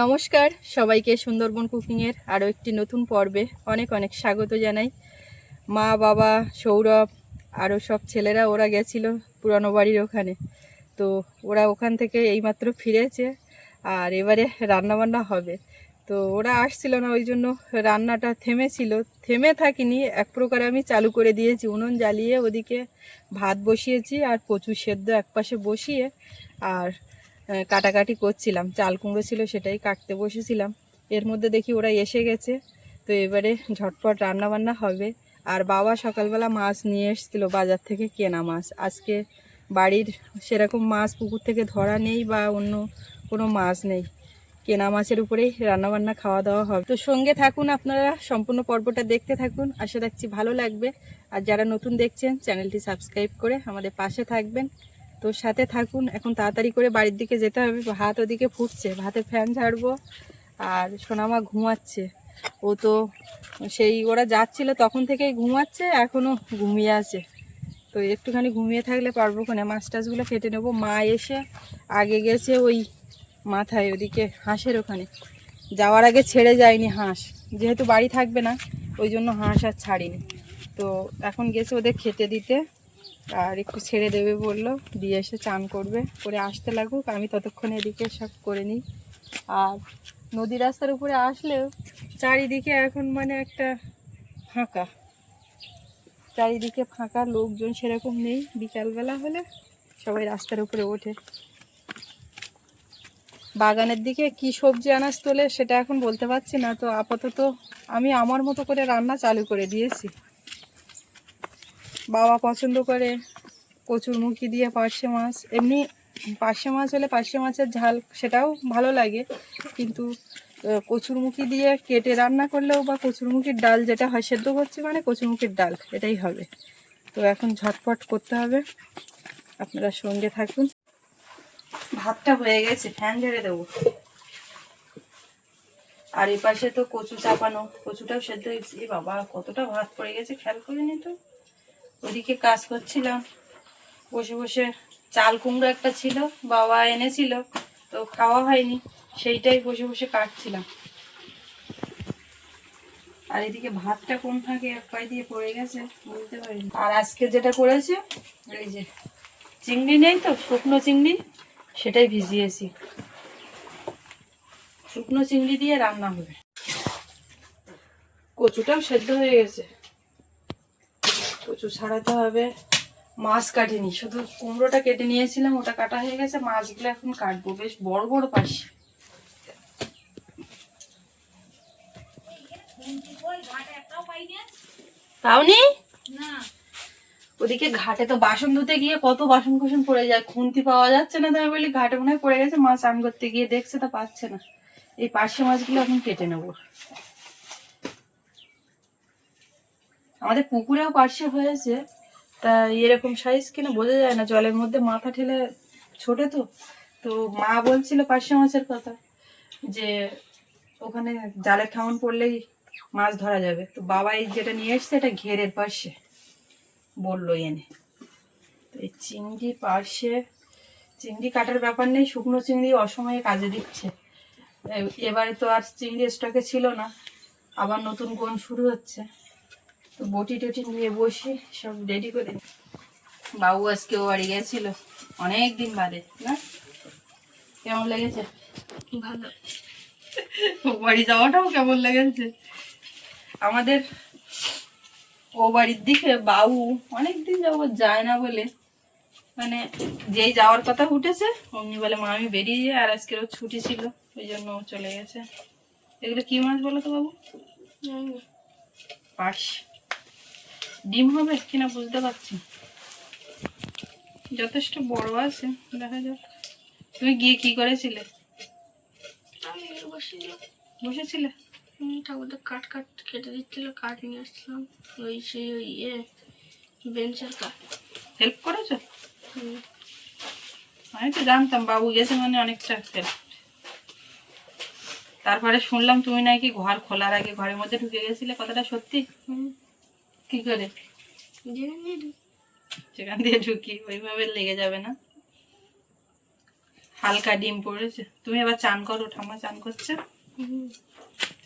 নমস্কার, সবাইকে সুন্দরবন কুকিংয়ের আরও একটি নতুন পর্বে অনেক অনেক স্বাগত জানাই। মা, বাবা, সৌরভ, আরও সব ছেলেরা ওরা গেছিল পুরানো বাড়ির ওখানে। তো ওরা ওখান থেকে এইমাত্র ফিরেছে আর এবারে রান্নাবান্না হবে। তো ওরা আসছিল না, ওই জন্য রান্নাটা থেমেছিল। থেমে থাকিনি, এক প্রকারে আমি চালু করে দিয়েছি, উনুন জ্বালিয়ে ওদিকে ভাত বসিয়েছি আর কচু সেদ্ধ একপাশে বসিয়ে আর কাটাকাটি করছিলাম। চাল কুমড়ো ছিল সেটাই কাটতে বসেছিলাম। এর মধ্যে দেখি ওরা এসে গেছে। তো এবারে ঝটপট রান্না বান্না হবে। আর বাবা সকালবেলা মাছ নিয়ে এসেছিল বাজার থেকে কেনা মাছ। আজকে বাড়ির সেরকম মাছ পুকুর থেকে ধরা নেই বা অন্য কোনো মাছ নেই। কেনা মাছের উপরেই রান্নাবান্না খাওয়া দাওয়া হবে। তো সঙ্গে থাকুন আপনারা, সম্পূর্ণ পর্বটা দেখতে থাকুন। আশা রাখছি ভালো লাগবে। আর যারা নতুন দেখছেন, চ্যানেলটি সাবস্ক্রাইব করে আমাদের পাশে থাকবেন। তো সাথে থাকুন, এখন তাড়াতাড়ি করে বাড়ির দিকে যেতে হবে। ভাত ওদিকে ফুটছে ভাতে ফ্যান ঝাড়বো, আর সোনামা ঘুমাচ্ছে। ও তো সেই ওরা যাচ্ছিল তখন থেকেই ঘুমাচ্ছে এখনও ঘুমিয়ে আছে। তো একটুখানি ঘুমিয়ে থাকলে পারব কোনে মাছ টাছগুলো কেটে নেব। মা এসে আগে গেছে ওই মাথায়, ওদিকে হাঁসের ওখানে। যাওয়ার আগে ছেড়ে যায়নি হাঁস। যেহেতু বাড়ি থাকবে না, ওই জন্য হাঁস আর ছাড়িনি। তো এখন গেছে ওদের খেতে দিতে। আর একটু ছেড়ে দেবে বলল, দিয়ে এসে চান করবে, করে আসতে লাগুক, আমি ততক্ষণ এদিকে সব করে নিই। আর নদী রাস্তার উপরে আসলেও চারিদিকে এখন মানে একটা ফাঁকা। চারিদিকে ফাঁকা, লোকজন সেরকম নেই, বিকালবেলা হলে সবাই রাস্তার উপরে ওঠে। বাগানের দিকে কি সবজি আনাজ তোলে সেটা এখন বলতে পারছি না, তো আপাতত আমি আমার মতো করে রান্না চালু করে দিয়েছি। বাবা পছন্দ করে কচুরমুখী দিয়ে পার্শে মাছ। এমনি পার্শে মাছ হলে পার্শে মাছের ঝাল সেটাও ভালো লাগে। কিন্তু কচুরমুখী দিয়ে কেটে রান্না করলেও বা কচুরমুখির ডাল যেটা হয়, সেদ্ধ করছি মানে কচুরমুখির ডাল, এটাই হবে। তো এখন ঝটপট করতে হবে। আপনারা সঙ্গে থাকুন। ভাতটা হয়ে গেছে, ফ্যান ঝেড়ে দেবো। আর এই পাশে তো কচু চাপানো, কচুটাও সেদ্ধ হয়েছে। বাবা, কতটা ভাত পড়ে গেছে, খেয়াল করিনি তো। ওদিকে কাজ করছিলাম। বসে বসে চাল কুমড়ো একটা ছিল, বাবা এনেছিল, তো খাওয়া হয়নি, সেইটাই বসে বসে কাটছিলাম। আর এদিকে ভাতটা কোন ফাঁকে এক পায়ে দিয়ে পড়ে গেছে, বুঝতে পারিনি। আর আজকে যেটা করেছে, এই যে চিংড়ি নেই তো, শুকনো চিংড়ি, সেটাই ভিজিয়েছি। শুকনো চিংড়ি দিয়ে রান্না হবে। কচুটাও সেদ্ধ হয়ে গেছে। কচু ছাড়াতে হবে। মাছ কাটিনি শুধু কুমড়োটা কেটে নিয়েছিলাম ওটা কাটা হয়ে গেছে মাছগুলো এখন কাটবো। বেশ বড় বড় পাশে। পাওনি ওদিকে ঘাটে তো বাসন ধুতে গিয়ে কত বাসন কুসন পড়ে যায় খুন্তি পাওয়া যাচ্ছে না তাই বলি ঘাটে মনে হয় পড়ে গেছে মাছ আন করতে গিয়ে দেখছে তা পাচ্ছে না। এই পার্শে মাছগুলো এখন কেটে নেব। আমাদের পুকুরেও পার্শে হয়েছে। তা এরকম সাইজ কিনা বোঝা যায় না? জলের মধ্যে মাথা ঠেলে ছোটে তো। তো মা বলছিল পার্শে মাছের কথা যে ওখানে জালে খাওয়ান পড়লেই মাছ ধরা যাবে। তো বাবা এই যেটা নিয়ে এসছে এটা ঘেরের পাশে বলল এনে। তো এই চিংড়ি পার্শে চিংড়ি কাটার ব্যাপার নেই, শুকনো চিংড়ি অসময়ে কাজে দিচ্ছে। এবারে তো আর চিংড়ি স্টকে ছিল না। আবার নতুন কোন শুরু হচ্ছে। তো বটি টটি নিয়ে বসি সব রেডি করে বাবু আজকে বাড়ি গেছিল অনেক দিন বাদে না? কেমন লেগেছে? ভালো। ও বাড়ি যাওয়াটাও কেমন লেগেছে? আমাদের ও বাড়ির দিকে বাবু অনেক দিন যাবত যায় না বলে মানে যেই যাওয়ার কথা উঠেছে অমনি বলে মা আমি বেরিয়ে যাই। আর আজকের ওর ছুটি ছিল ওই জন্য ও চলে গেছে। এগুলো কি মাছ বলো তো বাবু? পার্স। ডিম হবে কিনা বুঝতে পারছি যথেষ্ট বড় আছে দেখা যাক। তুমি গিয়ে কি করেছিলে? বসেছিলে? ঠাকুরদের কাঠ কাঠ কেটে দিচ্ছিল কাঠ নিয়ে আসছিলাম। ওই সেই ওই ইয়ে বেঞ্চের কাঠ। হেল্প করেছ? আমি তো জানতাম বাবু গেছে মানে অনেকটা হেল্প তারপরে শুনলাম তুমি নাকি ঘর খোলার আগে ঘরের মধ্যে ঢুকে গেছিলে কথাটা সত্যি? কি করে? সেখান দিয়ে ঢুকি ওইভাবে লেগে যাবে না। হালকা ডিম পড়েছে। তুমি এবার চান করো ঠাম্মা চান করছে।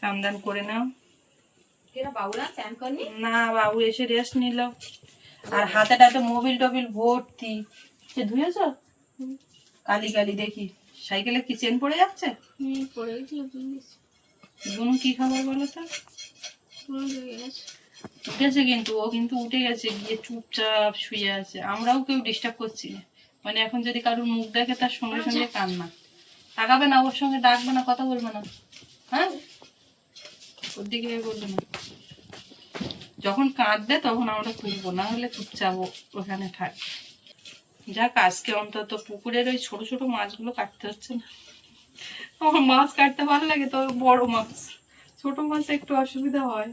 চান দান করে নাও। না বাবু এসে রেস্ট নিল। আর হাতে টাতে মোবিল টোবিল ভর্তি। সে ধুয়েছ? কালি কালি দেখি। সাইকেলে কি চেন পড়ে যাচ্ছে? পড়ে গেছিল কি খাবার বলো তো? গেছে উঠেছে কিন্তু ও কিন্তু উঠে গেছে গিয়ে চুপচাপ শুয়ে আছে। আমরাও কেউ ডিস্টার্ব করছি না। মানে এখন যদি কারোর মুখ দেখে তার সঙ্গে সঙ্গে কান্না। তাকাবে না ওর সঙ্গে ডাকবে না কথা বলবে না। হ্যাঁ? ওর দিকে বলবে না। যখন কাঁদবে তখন আমরা তুলবো। না হলে চুপচাপ ওখানে থাকবে যাক আজকে অন্তত পুকুরের ওই ছোট ছোট মাছগুলো কাটতে হচ্ছে না। আমার মাছ কাটতে ভালো লাগে তো বড় মাছ। ছোট মাছ একটু অসুবিধা হয়।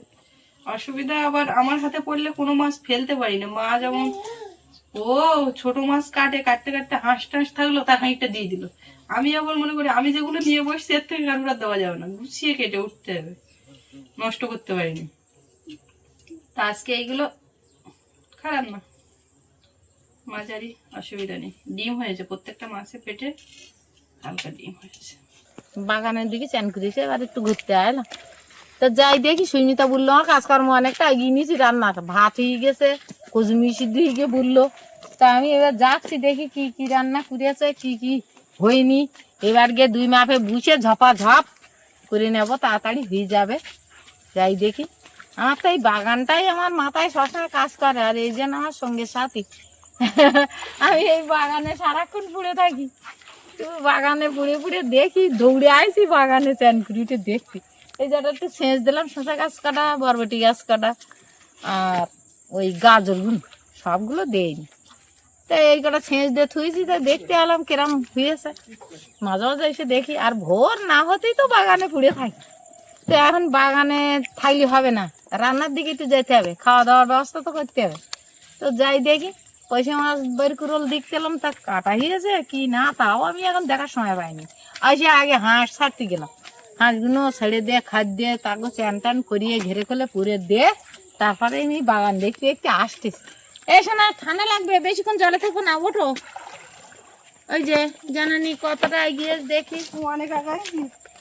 অসুবিধা আবার আমার হাতে পড়লে কোনো মাছ ফেলতে পারি না মা যেমন, ও ছোট মাছ কাটে, কাটতে কাটতে হাঁস টাঁস থাকল, তার হাঁড়িটা দিয়ে দিল। আমি আবার মনে করি, আমি যেগুলো নিয়ে বসছি, এর থেকে কারুর দেওয়া যাবে না। গুছিয়ে কেটে উঠতে হবে। নষ্ট করতে পারিনি। তা আজকে এইগুলো খারাপ না। মাঝারি অসুবিধা নেই। ডিম হয়েছে, প্রত্যেকটা মাছে পেটে হালকা ডিম হয়েছে। বাগানের দিকে চান করেছে এবার একটু ঘুরতে আয়লাম তো যাই দেখি সুমিতা বলল আমার কাজকর্ম অনেকটা এগিয়ে নিয়েছি রান্নাটা ভাত হয়ে গেছে কচুমি সিদ্ধ হয়ে গিয়ে বলল, তা আমি এবার যাচ্ছি, দেখি কি কি রান্না করেছে, কি কি হয়নি। এবার গিয়ে দুই মাপে বুঝে ঝপা ঝপ করে নেব, তাড়াতাড়ি হয়ে যাবে। যাই দেখি, আমার তো এই বাগানটাই আমার মাথায় সবসময় কাজ করে, আর এই যেন আমার সঙ্গে সাথী। আমি এই বাগানে সারাক্ষণ পুড়ে থাকি। বাগানে পুড়ে পুড়ে দেখি, দৌড়ে আইছি বাগানে চ্যান কুড়িতে দেখতে। এই যেটা একটু সেচ দিলাম শশা গাছ কাটা, বরবটি গাছ কাটা, আর ওই গাজরগুলো সবগুলো দেয়নি তা এই কটা সেচ দিয়ে থুইছি, তো দেখতে এলাম কিরম হয়েছে। মাঝে মাঝে এসে দেখি, আর ভোর না হতেই তো বাগানে পুড়ে থাকি। তো এখন বাগানে থাকলে হবে না, রান্নার দিকে একটু যেতে হবে খাওয়া দাওয়ার ব্যবস্থা তো করতে হবে। তো যাই দেখি, পয়সা মাছ বের করল দেখতে এলাম, তা কাটা হয়েছে কি না, তাও আমি এখন দেখার সময় পাইনি। আসে আগে হাঁস ছাড়তে গেলাম। হাঁসগুলো ছেড়ে দিয়ে খাদ দিয়ে তাকে চান টান করিয়ে ঘেরে করলে পুরে দিয়ে তারপরে আমি বাগান দেখতে দেখতে আসতেছি এসো না ঠান্ডা লাগবে বেশিক্ষণ জলে থাকব না ওঠো। ওই যে জানানি কতটা এগিয়ে দেখি। অনেক আগায়।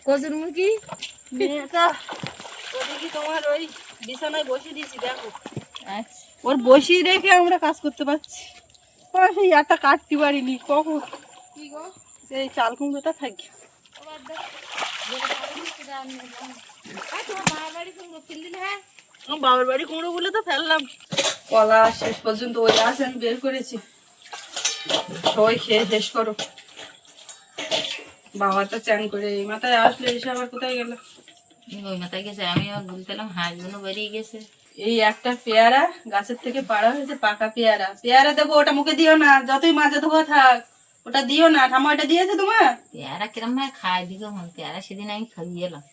কচুর মুখি তোমার ওই বিছানায় বসিয়ে দিয়েছি দেখো। আচ্ছা। ওর বসিয়ে রেখে আমরা কাজ করতে পারছি। সেই একটা কাটতে পারিনি কখন? কি গো? সেই চাল কুমড়োটা থাকি বাবার বাড়ি কুমড়ো বলে তো ফেললাম। কলা শেষ পর্যন্ত ওই আছে আমি বের করেছি। সবাই খেয়ে শেষ করো। বাবা তো চ্যান করে এই মাথায় আসলে এসে আবার কোথায় গেল? ওই মাথায় গেছে আমি আবার বলতেলাম হাঁসগুলো বেরিয়ে গেছে। এই একটা পেয়ারা গাছের থেকে পাড়া হয়েছে পাকা পেয়ারা। পেয়ারা দেবো ওটা মুখে দিও না যতই মাঝে ধোয়া থাক। ওটা দিও না ঠাম্মা ওটা দিয়েছে তোমার? পেয়ারা কিরম ভাবে খায় দিকে হন পেয়ারা সেদিন আমি খাইয়ে এলাম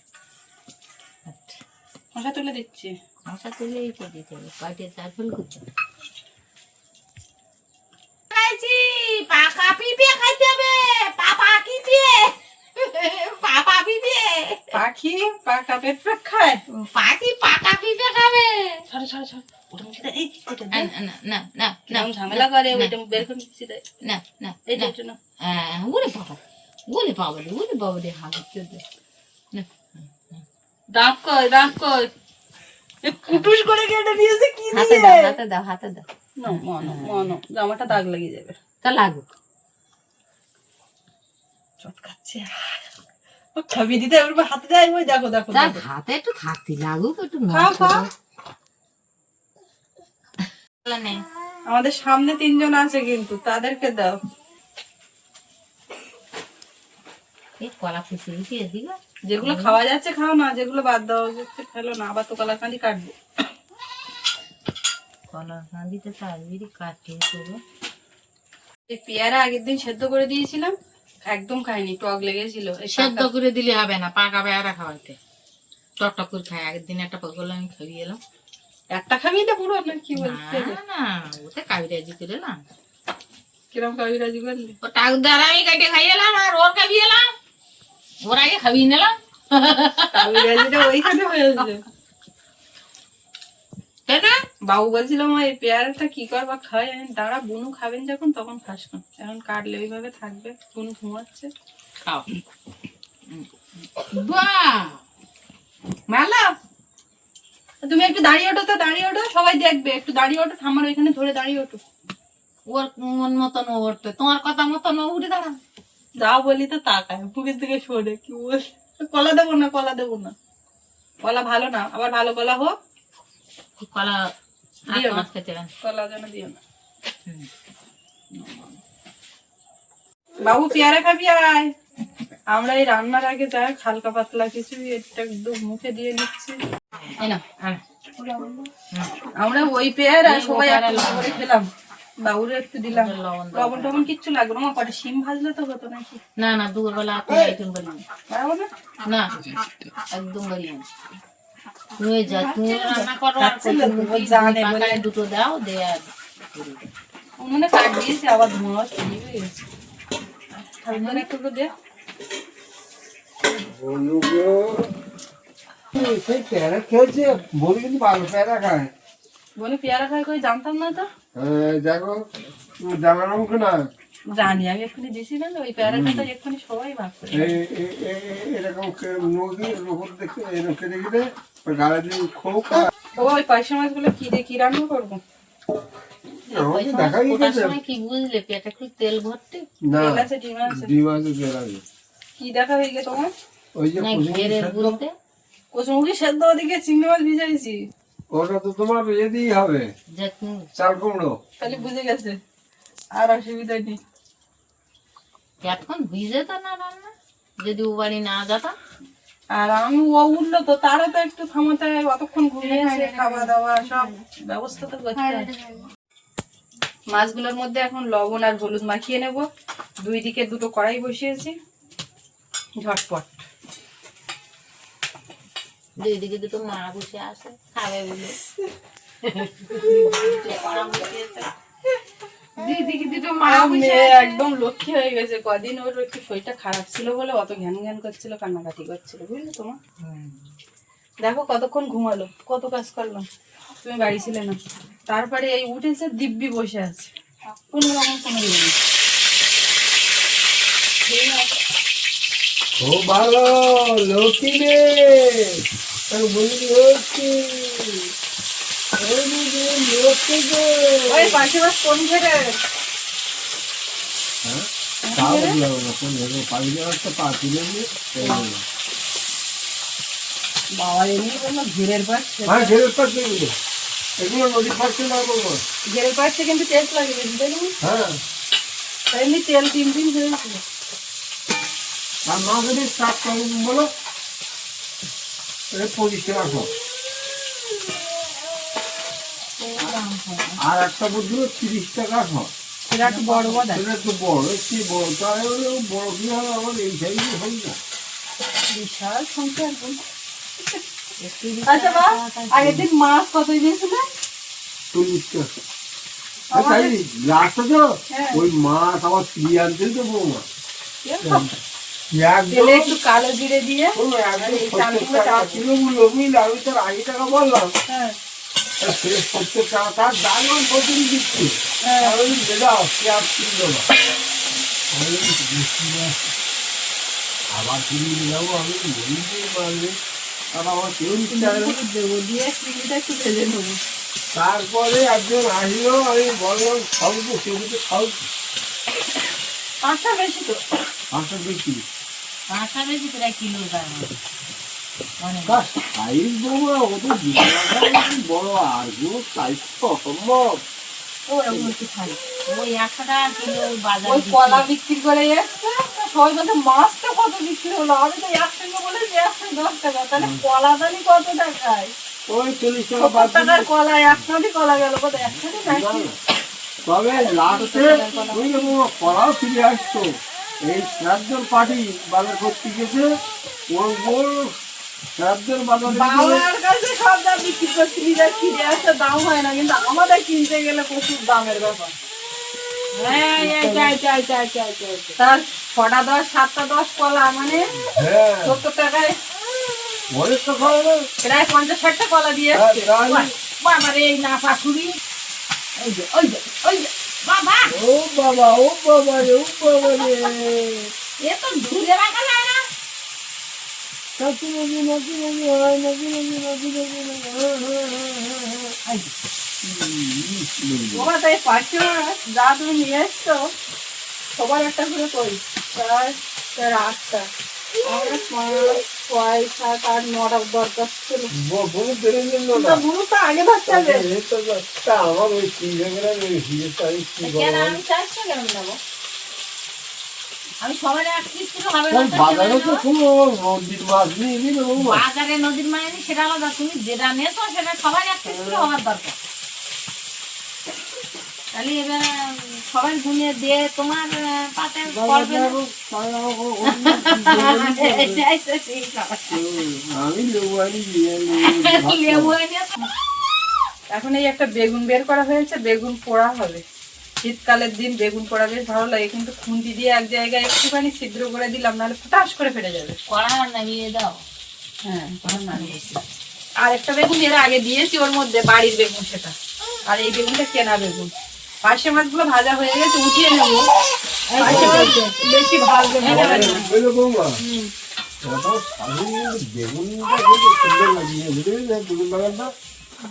মশা তুলে দিচ্ছি। মশা তুলে এই তো দিতে হবে কয়টা চার ফুল করতে পাকা পিপে খাইতে হবে পাপা কি দিয়ে? পাপা পিপে পাখি পাকা পেট পেট খায়? পাখি পাকা পিপে খাবে। দেয় হ্যাঁ মনো মনো জামাটা দাগ লেগে যাবে তা লাগুক খাবি দিতে হাতে দেয় দেখো দেখো হাতে একটু থাকতে লাগুক একটু। আমাদের সামনে তিনজন আছে কিন্তু তাদেরকে দাও। যেগুলো খাওয়া যাচ্ছে খাও না যেগুলো বাদ দেওয়া যাচ্ছে না আবার তো কলা কাঁদি কাটবো কাটিয়ে পেয়ারা আগের দিন সেদ্ধ করে দিয়েছিলাম একদম খাইনি টক লেগেছিল। সেদ্ধ করে দিলে হবে না পাকা বেড়া খাওয়াইতে। টকটক করে খাই আগের দিন একটা পকল আমি খাইয়ে এলাম একটা খাবি তো পুরো না কি বলছে না না ওতে কাবিরাজি করে এলাম কিরম খাবি রাজি করলি? ও টাক দ্বারা আমি কেটে খাইয়ে এলাম আর ওর খাইয়ে এলাম। ওর আগে খাইয়ে নিলাম কাবি রাজিটা ওইখানে হয়েছে। তাই না? বাবু বলছিল মা এই পেয়ারাটা কি করবা খাই আমি দাঁড়া বুনু খাবেন যখন তখন খাসখন এখন কাটলে ওইভাবে থাকবে বুনু ঘুমাচ্ছে। খাও। বাহ! মালা তুমি একটু দাঁড়িয়ে ওঠো তো দাঁড়িয়ে ওঠো সবাই দেখবে একটু দাঁড়িয়ে ওঠো ঠাম্মার ওইখানে ধরে দাঁড়িয়ে ওঠো। ওর মন মতন ও উঠতে তোমার কথা মতন ও উঠে দাঁড়া যাও বলি তো তাকায় পুকুর থেকে সরে কি বল কলা দেবো না কলা দেবো না। কলা ভালো না আবার ভালো কলা হোক। কলা দিও না। কলা যেন দিও না। বাবু পেয়ারা খাবি আয়। আমরা এই রান্নার আগে যা হালকা পাতলা কিছু এটা একদম মুখে দিয়ে নিচ্ছি। আমরা ওই পেয়ারা এই সবাই করে খেলাম। বাবুরে একটু দিলাম। লবণ টবণ কিচ্ছু লাগবে না। কটা শিম ভাজলে তো হতো নাকি? না না দুপুরবেলা আপনি আইটেম বলি না। একদম বলি তুমি যা তুমি রান্না করো আর জানে দুটো দাও দে আর উনুনে কাট দিয়েছে আবার ধোঁয়া একটু দে। সেই প্যারা খেয়েছে বলি কিন্তু ভালো প্যারা খায়। বলে পেয়ারা খাই কই জানতাম না তো। হ্যাঁ, দেখো তুমি জানার না? জানি আমি এক্ষুনি দিছি না ওই পেয়ারাটা এক্ষুনি সবাই ভাগ করে এই- এই- এই- এই- এরকম কে- নদীর দেখে এরকম কেটে কেটে দিয়ে খোক ওই পয়সা মাছগুলো কি দিয়ে কি রান্না করব? কি বুঝলে পেটে একটু তেল ভর্তি? না ডিম আছে। কি দেখা হয়ে গেছে তোমার? ওই যে না সেদ্ধ, বলতে? কচুমুখি সেদ্ধ ওদিকে চিংড়ি মাছ ভিজাইছি ওটা তো তোমার ইয়ে দিয়েই হবে। চাল কুমড়ো। তাহলে বুঝে গেছে। আর অসুবিধা নেই। এতক্ষণ ভিজে তো না রান্না? যদি ও বাড়ি না যেতাম আর আমি ও উঠল তো তারও তো একটু থামাতে হয় অতক্ষণ ঘুমিয়েছে খাওয়া দাওয়া সব ব্যবস্থা তো করতে মাছগুলোর মধ্যে এখন লবণ আর হলুদ মাখিয়ে নেব। দুই দিকে দুটো কড়াই বসিয়েছি। ঝটপট। দুই দিকে দুটো মা বসে আসে খাবে বলে। একদম লক্ষ্মী হয়ে গেছে। কদিন ওর একটু শরীরটা খারাপ ছিল বলে অত ঘ্যান ঘ্যান করছিল কান্নাকাটি করছিল বুঝলি তোমার দেখো কতক্ষণ ঘুমালো কত কাজ করলাম তুমি বাড়ি ছিলে না। তারপরে এই উঠেছে দিব্যি বসে আছে। কোনো রকম কোনো ইয়ে। ও ভালো লক্ষ্মী রে আমি ঘেরের পাশে কিন্তু টেস্ট লাগে? হ্যাঁ। এমনি তেল তিন দিন হয়েছিল আর মা যদি স্টার্ট করব বলো। আর একটা বুদ্ধি তিরিশ টাকা সব সেটা একটু বড় বড় এটা একটু বড় কি বড় তাহলে বড় কি হবে? আমার এই সাইজে হবে না। বিশাল সংখ্যা একদম। আচ্ছা বা আগের দিন মাছ কত দিয়েছিল? চল্লিশ টাকা তাই লাস্টে তো হ্যাঁ। ওই মাছ আমার ফিরিয়ে আনতে তো বৌমা তেলে একটু কালো জিরে দিয়ে। আশি টাকা বললাম। হ্যাঁ। সত্তর টাকা তার দাম প্রচুর দিচ্ছি হ্যাঁ আমি বলি, দাদা পেঁয়াজ কিনে দেবো আমি বলি, "বৃষ্টি আসছে। আবার কিনে যাব আমি পারবে আর আমার কেউ নিতে চায় না। দেবো দিয়ে চিংড়িটা একটু ভেজে নেব। তারপরে একজন আসলো আমি বললাম খাও তো সেগুলো খাও পাঁচটা বেশি তো। পাঁচটা বেশি। প্রায় কিলো দাম অনেক। সাইজ বৌমা ও বড় আর সাইজ তো অসম্ভব। ওরকম একটু খাই ওই একশো টাকা কিলো বাজার ওই কলা বিক্রি করে এসছে সবাই বলতে মাছটা কত বিক্রি হলো? আমি তো একসঙ্গে বলে যে একশো দশ টাকা। তাহলে কলা দানি কত টাকায় ওই চল্লিশ টাকা টাকার কলা একসাথে কলা গেল কত একসাথে তবে লাস্টে কলাও ফিরে আসতো। এই শ্রাদ্ধর পার্টি বাজার করতে গেছে। ওর ওর শ্রাদ্ধের বাজারে বাবার কাছে সব দাম বিক্রি আসতে হয় না কিন্তু আমাদের কিনতে গেলে প্রচুর দামের ব্যাপার। হ্যাঁ। তার ছটা দশ সাতটা দশ কলা মানে হ্যাঁ। সত্তর টাকায় প্রায় পঞ্চাশ ষাটটা কলা দিয়ে হ্যাঁ, এসছে। তাহলে বাবা রে এই না পাশুরি ওই যে ওই যে ওই যে। বাবা ও বাবা ও বাবা রে ও বাবা রে এ তো ধুলে রাখা যায় না নাকি নাকি নাকি নাকি হয় নাকি নাকি নাকি নাকি নাকি হ্যাঁ, হ্যাঁ, হ্যাঁ, হ্যাঁ, হ্যাঁ। এই যে, বাবা তাই পাঁচশো যা তুমি নিয়ে এসছো সবার একটা করে করি চার চার আটটা আমরা পাঁচ ছয় সাত আট নটা দরকার ছিল বেড়ে তা আগে আমার ওই তিন আমি চারশো নেব? আমি সবাই এক হবে বাজারে সেটা তো কোনো নদীর মাছ নিয়ে বাজারে নদীর মাছ সেটা আলাদা তুমি যেটা নেছো সেটা সবাই এক হওয়ার দরকার। তাহলে এবার সবাই ঘুমিয়ে দিয়ে তোমার পাতে এখন এই একটা বেগুন বের করা হয়েছে বেগুন পোড়া হবে। শীতকালের দিন বেগুন পোড়া বেশ ভালো লাগে কিন্তু খুন্তি দিয়ে এক জায়গায় একটুখানি ছিদ্র করে দিলাম নাহলে ফটাস করে ফেটে যাবে। কড়া নামিয়ে দাও। হ্যাঁ কড়া নামিয়ে আর একটা বেগুন এর আগে দিয়েছি ওর মধ্যে বাড়ির বেগুন সেটা। আর এই বেগুনটা কেনা বেগুন। পার্শে মাছগুলো ভাজা হয়ে গেছে উঠিয়ে নেব। পার্শে মাছ বেশি ভাজবে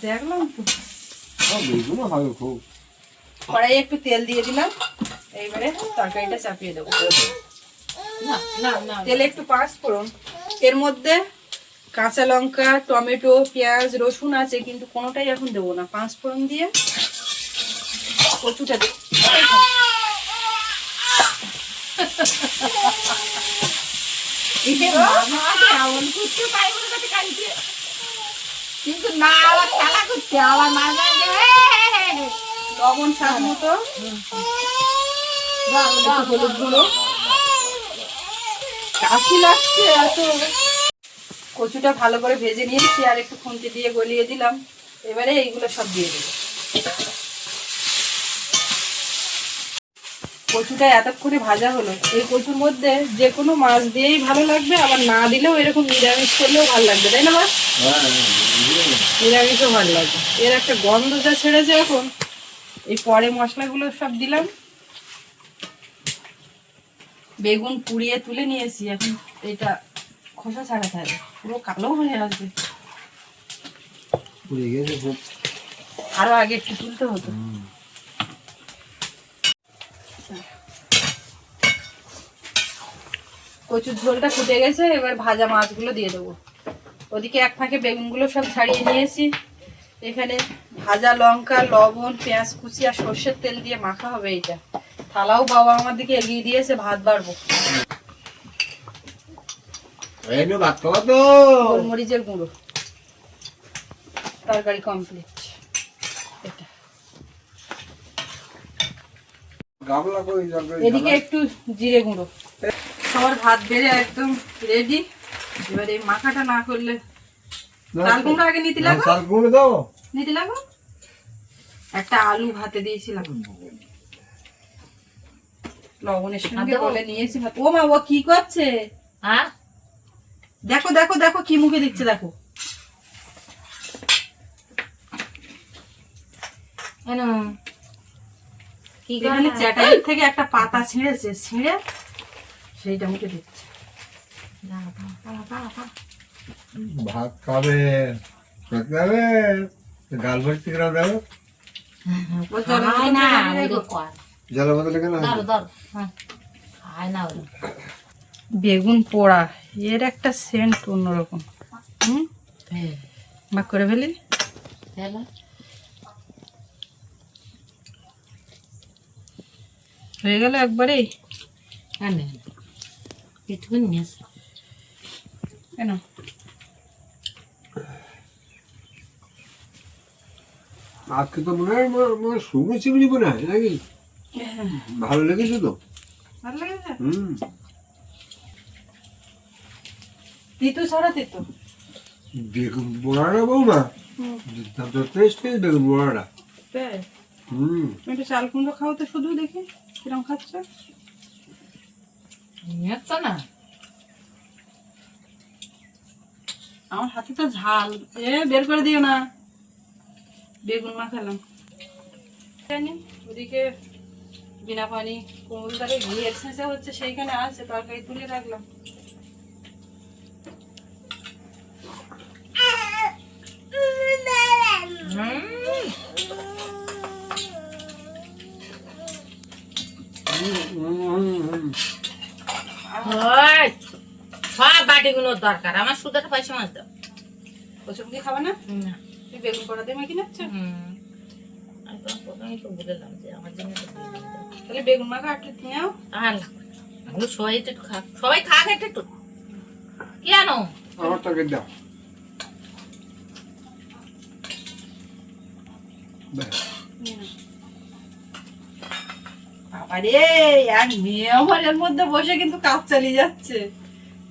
দেখলাম তো হ্যাঁ হবে খুব কড়াই একটু তেল দিয়ে দিলাম। এইবারে তরকারিটা চাপিয়ে দেবো। না না না। তেলে একটু পাঁচ ফোড়ন। এর মধ্যে কাঁচা লঙ্কা টমেটো পেঁয়াজ রসুন আছে কিন্তু কোনোটাই এখন দেবো না। পাঁচ ফোড়ন দিয়ে কচুটা করতে কাঁদছে। কিন্তু। না, আবার খেলা করছে আবার মাঝে। লবণ স্বাদ মতো। হলুদ গুঁড়ো কাশি লাগছে এত। কচুটা ভালো করে ভেজে নিয়েছি আর একটু খুন্তি দিয়ে গলিয়ে দিলাম। এবারে এইগুলো সব দিয়ে দেবো। কচুটা এতক্ষণে ভাজা হলো। এই কচুর মধ্যে যে কোনো মাছ দিয়েই ভালো লাগবে আবার না দিলেও এরকম নিরামিষ করলেও ভালো লাগবে তাই না মাছ নিরামিষও ভালো লাগবে এর একটা গন্ধ যা ছেড়েছে এখন এই পরে মশলাগুলো সব দিলাম। বেগুন পুড়িয়ে তুলে নিয়েছি এখন এটা খোসা ছাড়াতে হবে। পুরো কালো হয়ে আসবে। পুড়ে গেছে খুব। আরও আগে একটু তুলতে হতো। কচুর ঝোলটা ফুটে গেছে এবার ভাজা মাছগুলো দিয়ে দেবো। ওদিকে এক ফাঁকে বেগুনগুলো সব ছাড়িয়ে নিয়েছি। এখানে ভাজা লঙ্কা লবণ পেঁয়াজ কুচি আর সর্ষের তেল দিয়ে মাখা হবে এটা থালাও বাবা আমার দিকে এগিয়ে দিয়েছে ভাত বাড়বো। গোলমরিচের গুঁড়ো। তরকারি কমপ্লিট এদিকে একটু জিরে গুঁড়ো। সবার ভাত বেড়ে একদম রেডি এবার এই মাখাটা না করলে চাল কুমড়ো আগে নিতে লাগো চাল দাও। নিতে লাগো একটা আলু ভাতে দিয়েছিলাম। লবণের সঙ্গে বলে নিয়েছি ভাত। ও মা ও কি করছে? হ্যাঁ? দেখো দেখো দেখো কি মুখে দিচ্ছে দেখো। কেন কি চ্যাটাইয়ের থেকে একটা পাতা ছিঁড়েছে। ছিঁড়ে সেইটা মুখে দিচ্ছে। ভাত খাবে ভাত খাবে গাল ভর্তি করে দেবো। জলের বদলে কেন হ্যাঁ। খায় না ওরা। বেগুন পোড়া এর একটা সেন্ট অন্যরকম। হুম? হ্যাঁ। করে ফেলি। হয়ে গেল একবারেই? হ্যাঁ নে একটুখানি নিয়ে আসো। কেন আজকে তো মনে হয় মনে- শুকনো চিংড়ি মনে হয় নাকি? ভালো লেগেছে তো। ভালো লেগেছে? হুম। তিতু ছাড়া তিতু? বেগুন বড়াটা বৌমা। দুর্দান্ত টেস্ট বেগুন বড়াটা? হুম। তুমি একটু চাল কুমড়ো খাও তো শুধু দেখি কিরম খাচ্ছ? নিয়ে আসছো না? আমার হাতে তো ঝাল। এ বের করে দিও না। বেগুন মাখালাম। জানি ওদিকে বিনা পানি কুমড়ো তারে ঘিয়ে ছেঁচা হচ্ছে সেইখানে আছে তরকারি তুলে রাখলাম। ওই, সব বাটিগুলোর দরকার। আমার সুদার পয়সা মাছ দাও। প্রচুর কি খাবে না? তুই বেগুন করা দিয়ে মাখি নাচ্ছ হুম। আমি তো প্রথমেই তো বললাম যে আমার জন্য। তাহলে বেগুন মাখা আটলে তুমিও আর লাগবে সবাই একটু খাক সবাই খাক একটু একটু। কেন আমার তরকারি দাও। ব্যাস। আরে এক মেয়ে আমার এর মধ্যে বসে কিন্তু কাজ চালিয়ে যাচ্ছে।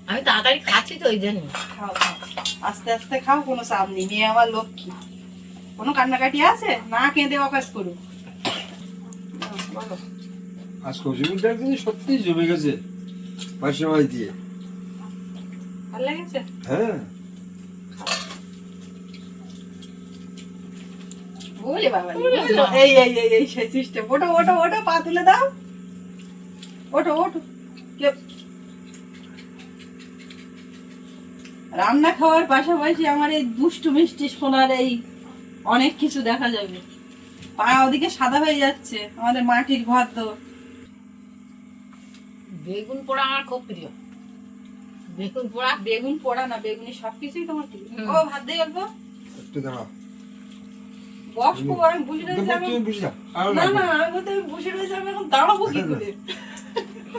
আমি তাড়াতাড়ি খাচ্ছি তো ওই জন্য। খাও খাও। আস্তে আস্তে খাও কোনো চাপ নেই। মেয়ে আমার লক্ষ্মী। কোনো কান্নাকাটি আছে? না কেঁদে অকাজ করুক। বলো আজ কচিমুরটা কিন্তু সত্যি জমে গেছে পাশে মাছ দিয়ে। ভালো লেগেছে? হ্যাঁ। বলে বাবা এই এই এই এই সেই সিস্টেম। ওটো ওটো ওটো পা তুলে দাও। ওটো ওটো রান্না খাওয়ার পাশাপাশি আমার এই দুষ্টু মিষ্টি সোনার এই অনেক কিছু দেখা যাবে। পা ওদিকে সাদা হয়ে যাচ্ছে আমাদের মাটির ঘর তো বেগুন পোড়া আমার খুব প্রিয়। বেগুন পোড়া? বেগুন পোড়া না বেগুনি সবকিছুই তোমার হুম। ও ভাত দিয়ে অল্প একটু দাঁড়াও। বসবো আমি বুঝে রয়েছি আমি তুমি বুঝে যাও না না আমি বলতে আমি বসে রয়েছি আমি এখন দাঁড়াবো কি করে?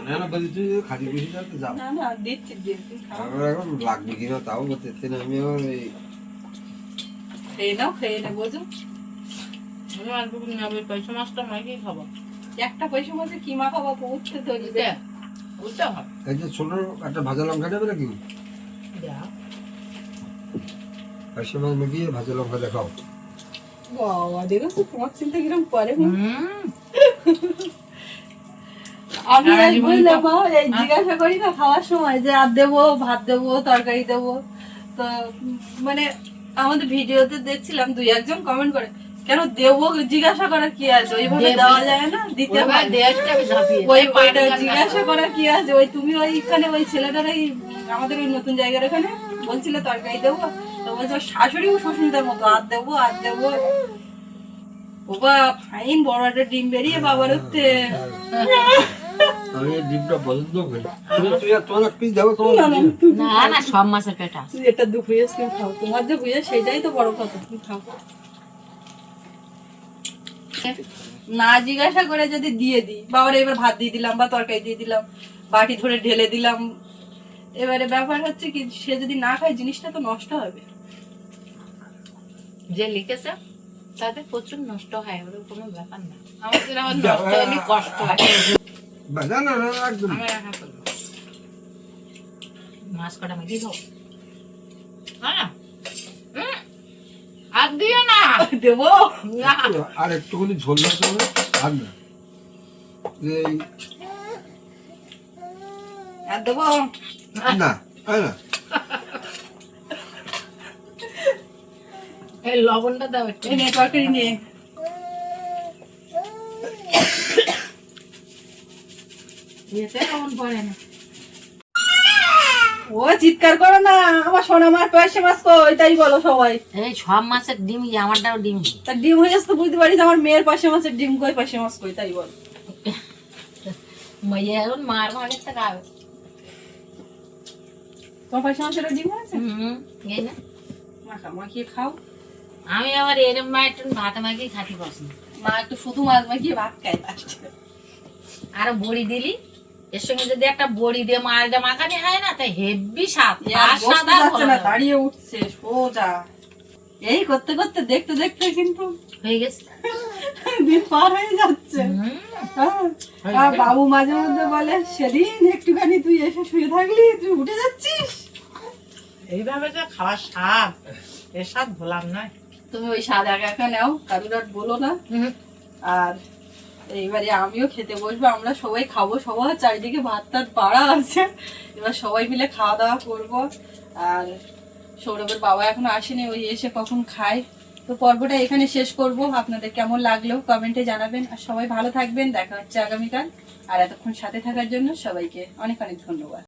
না না বলছি তুই খালি বুঝে যাও তো যাও। না না দিচ্ছি দিন আমার এখন লাগবে কিনা তাও বলতে না আমি আবার এই খেয়ে নাও খেয়ে নে বোঝো। আমি আর বেগুন নেব পয়সা মাছটা মাইকেই খাব। একটা পয়সা কি তৈরি বুঝতে হবে। এই যে ছোট একটা ভাজা লঙ্কা নেবে নাকি? পাশে মাছ মেঘিয়ে ভাজা লঙ্কা দেখাও। বাবা দেখো তো তোমার চিন্তা কিরম করে আমি আর এই জিজ্ঞাসা করি না খাওয়ার সময় যে আর দেবো ভাত দেবো তরকারি দেবো তো মানে আমাদের ভিডিওতে দেখছিলাম দুই একজন কমেন্ট করে কেন দেবো? জিজ্ঞাসা করার কি আছে? ওইভাবে দেওয়া যায় না দিতে ওই ওইটা জিজ্ঞাসা। করার কি আছে? ওই তুমি ওইখানে ওই ছেলেটারাই আমাদের ওই নতুন জায়গার ওখানে বলছিলে তরকারি দেবো। বলছে ওর শাশুড়ি ও শ্বশুরদের মতো আর দেবো আর দেবো। বাবা ফাইন বড় একটা ডিম বেরিয়ে বাবার হচ্ছে। আমি ডিমটা পছন্দ করি। তুমি তুই তোমার পিস দেবো তোমার না, না, ডিম। তুমি না না সব মাছের পেট। তুই এটা দু তুমি খাও। তোমার যে ভুজে সেটাই তো বড় কথা তুমি খাও। না জিজ্ঞাসা করে যদি দিয়ে দিই। বাবার এবার ভাত দিয়ে দিলাম বা তরকারি দিয়ে দিলাম বাটি ধরে ঢেলে দিলাম। এবারে ব্যাপার হচ্ছে কি সে যদি না খায় জিনিসটা তো নষ্ট হবে। যে লিখেছে তাদের প্রচুর নষ্ট হয় ওর কোনো ব্যাপার না। আমাদের আবার নষ্ট হলে কষ্ট হয়। রান্না করব মাছ কটা মেঘি দাও হ্যাঁ। আর দিও না। দেবো। না। আর একটুখানি ঝোল আর না। আর দেবো। না না। এই লবণটা দাও একটু। এই তরকারি নিয়ে ইয়েতে লবণ পড়ে না। ও চিৎকার করো না আমার সোনা মার পয়সা মাছ কই তাই বলো সবাই। এই সব মাছের ডিম আমারটাও ডিম তার ডিম হয়ে যাচ্ছে তো বুঝতে পারিস আমার মেয়ের পাশে মাছের ডিম কই পাশে মাছ কই তাই বল। মাইয়া এখন মার থেকে খাবে। তোমার পাশে মাছের ডিম আছে হুম এই না। মাখা মাখিয়ে খাও। আমি আবার এরম মা একটু ভাত মাখিয়ে খাতি পছন্দ মা একটু শুধু মাছ মাখিয়ে ভাত খাই আর বড়ি দিলি? এর সঙ্গে যদি একটা বড়ি দিয়ে মাছটা মাখানি হয় না তাই হেভি স্বাদ লাগে। দাঁড়িয়ে উঠছে সোজা। এই করতে করতে দেখতে দেখতে কিন্তু হয়ে গেছে। দিন পার হয়ে যাচ্ছে। হ্যাঁ। আর বাবু মাঝে মধ্যে বলে সেদিন একটুখানি তুই এসে শুয়ে থাকলি তুই উঠে যাচ্ছিস? এইভাবে যে খাওয়ার স্বাদ এর স্বাদ ভোলাম নয়। তুমি ওই স্বাদ একা একা নাও কারুর আর বলো না। আর এইবারে আমিও খেতে বসবো আমরা সবাই খাব সবার চারিদিকে ভাত টাত বাড়া আছে। এবার সবাই মিলে খাওয়া দাওয়া করব। আর সৌরভের বাবা এখনও আসেনি ওই এসে কখন খায়। তো পর্বটা এখানে শেষ করব। আপনাদের কেমন লাগল কমেন্টে জানাবেন। আর সবাই ভালো থাকবেন দেখা হচ্ছে আগামীকাল। আর এতক্ষণ সাথে থাকার জন্য সবাইকে অনেক অনেক ধন্যবাদ।